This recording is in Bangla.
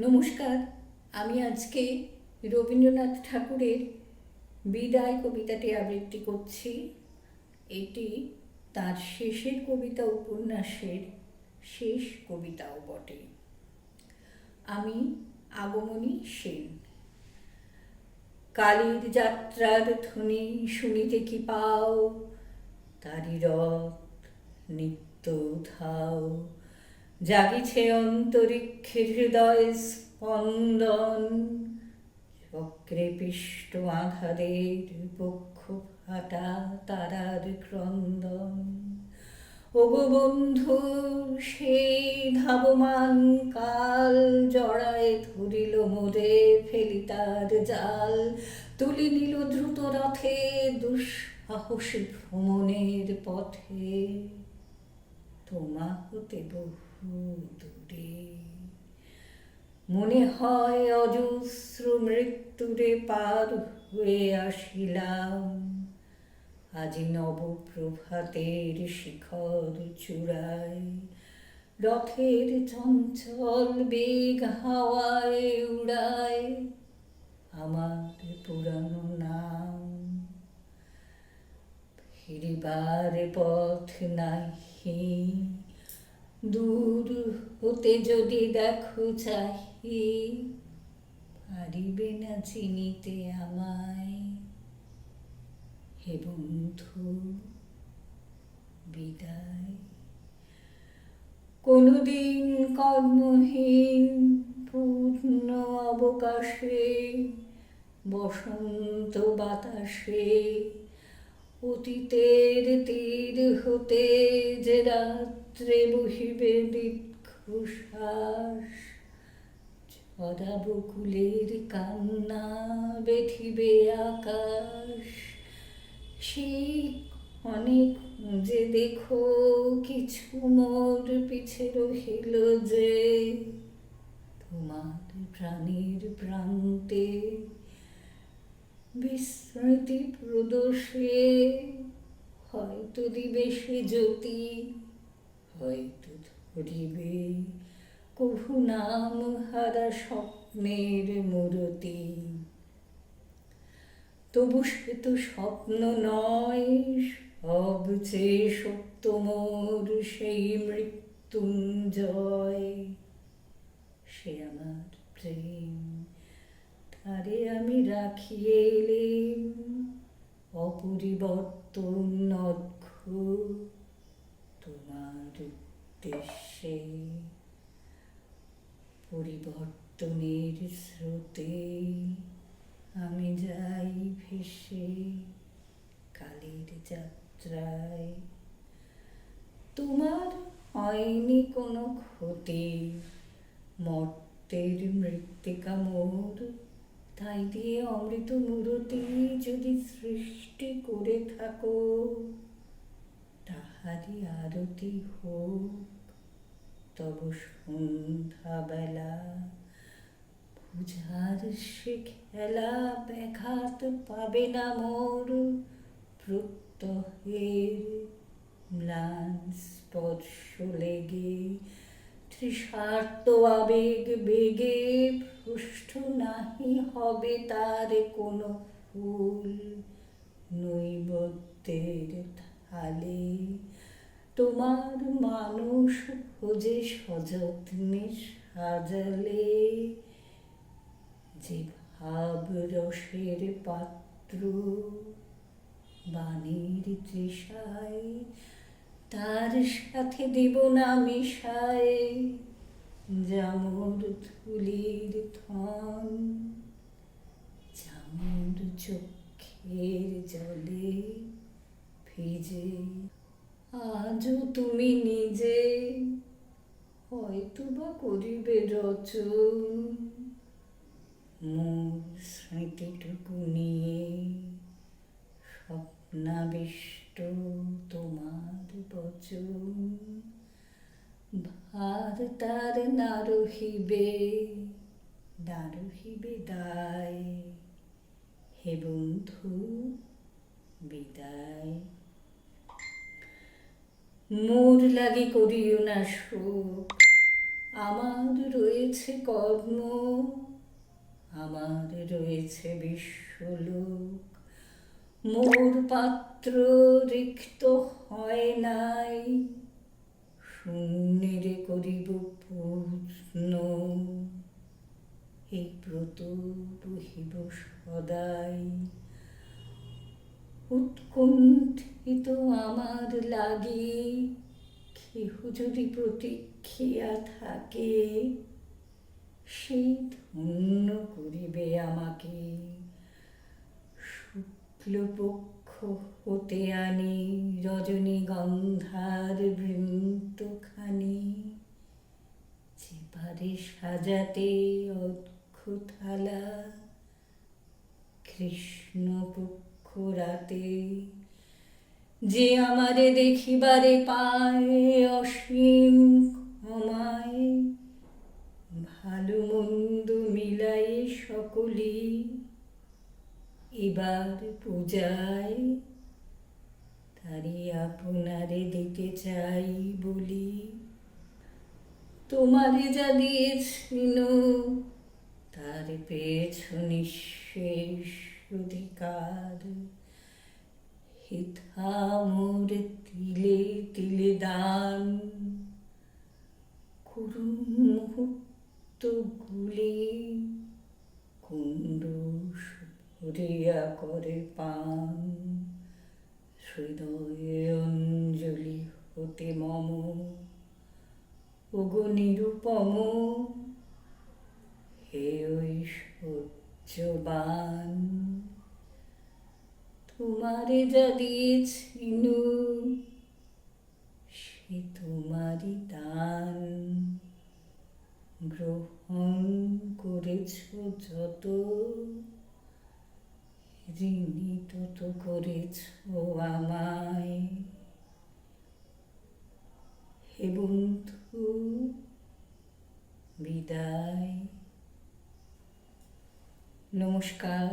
নমস্কার, আমি আজকে রবীন্দ্রনাথ ঠাকুরের বিদায় কবিতাটি আবৃত্তি করছি। এটি তার শেষের কবিতা উপন্যাসের শেষ কবিতাও বটে। আমি আগমনী সেন। কালীর যাত্রার ধ্বনি শুনিতে কি পাও? তারি রথ নিত্য ধাও জাগিছে অন্তরিক্ষের হৃদয় স্পন্দন। চক্রে পিষ্ট আঘাদের পক্ষ ফাটা তারার ক্রন্দন। ওগো বন্ধু, সেই ধাবমান কাল জড়ায় ধরিল মোরে ফেলি তার জাল। তুলি নিল দ্রুত রথে দুঃসাহসী ভ্রমণের পথে। তোমা হতে বহু দূরে মনে হয় অজস্র মৃত্যুরে পার হয়ে আসিলাম। আজি নবপ্রভাতের শিখর চূড়ায় রথের চঞ্চল বেগ হাওয়ায় উড়ায় আমার পুরানো নাম। ফিরিবার পথ নাহি। দূর হতে যদি দেখো চাহি, পারিবে না চিনিতে আমায়। হে বন্ধু, বিদায়। কোনদিন কর্মহীন, পূর্ণ অবকাশে, বসন্ত বাতাসে, অতীতের তীর হতে যে রাত্রে বহিবে দীর্ঘশ্বাস ছড়া বকুলের কান্না বেঠিবে আকাশ। সেই অনেক যে দেখো, কিছু মোর পিছে রহিল যে, তোমার প্রাণীর প্রান্তে বিস্মৃতি প্রদোষে হয়তো দিবে সে জ্যোতি। হয়তো ধরিবে। কভু নাম হারা স্বপ্নের মূরতি। তবু সে তো স্বপ্ন নয়, সব চেয়ে সত্য মোর সেই মৃত্যুঞ্জয়। সে আমার প্রেম, তারে আমি রাখিয়ে এলেম, অপরিবর্তন নক্ষ তোমার উদ্দেশ্যে পরিবর্তনের স্রোতে আমি যাই ভেসে কালের যাত্রায়। তোমার হয়নি কোনো ক্ষতি, মর্তের মৃত্তিকা মোর। তাই দিয়ে অমৃত মূরতি যদি সৃষ্টি করে থাকো তাহারই আরতি হোক, তব সন্ধ্যাবেলা পূজার সে খেলা ব্যাঘাত পাবে না মোর। প্রত্যহের ম্লান স্পর্শ লেগে তৃষার্ত আবেগ বেগে পুষ্ট নাহি হবে তার কোনো ফুল। নৈবত্যের থালে তোমার মানুষ খোঁজে সযত্নে সাজালে। যে ভাব রসের পাত্র বাণীর তৃষায়, তার সাথে দেব না মিশায়। জামুর ধুলির থন জামুর চোখের জলে। ভিজে আজও তুমি নিজে হয়তো বা করিবে রচন। স্মৃতিটুকু নিয়ে স্বপ্নাবিষ্ট তোমার বচন। ভার তার না রহিবে না দায়। হে বন্ধু, বিদায়। মোর লাগি করিও না শোক আমার রয়েছে কর্ম, আমার রয়েছে বিশ্বলোক। মোর পাত্র রিক্ত হয় নাই, শূন্যেরে করিব পূর্ণ। এই ব্রত বহিব সদাই। উৎকণ্ঠিত আমার লাগে, কেহ যদি প্রতীক্ষিয়া থাকে, সেই ধন্য করিবে আমাকে। শুক্লপক্ষ হতে আনি রজনীগন্ধার বৃন্তখানি, যে পারে সাজাতে অক্ষথালা কৃষ্ণপক্ষ রাতে যে আমারে দেখিবারে পায় অসীম ক্ষমায়, ভালো মন্দ মিলাই সকলি এবার পূজায় তারি আপনারে দিতে চাই বলি। তোমারে যা দিয়েছিল তার পেয়েছ অধিকার হিথা মোর তিলে তিলে দান। করুণ মুহূর্ত গুলি কুণ্ডুষ ভরিয়া করে পান। হৃদয়ে অঞ্জলি হতে মম, ওগো নিরুপম, হে ঐশ্বর্যবান তোমারে যা দিয়েছিনু সে তোমারই দান। গ্রহণ করেছ যত, ঋণী তত করেছ আমায়। হে বন্ধু, বিদায়। নমস্কার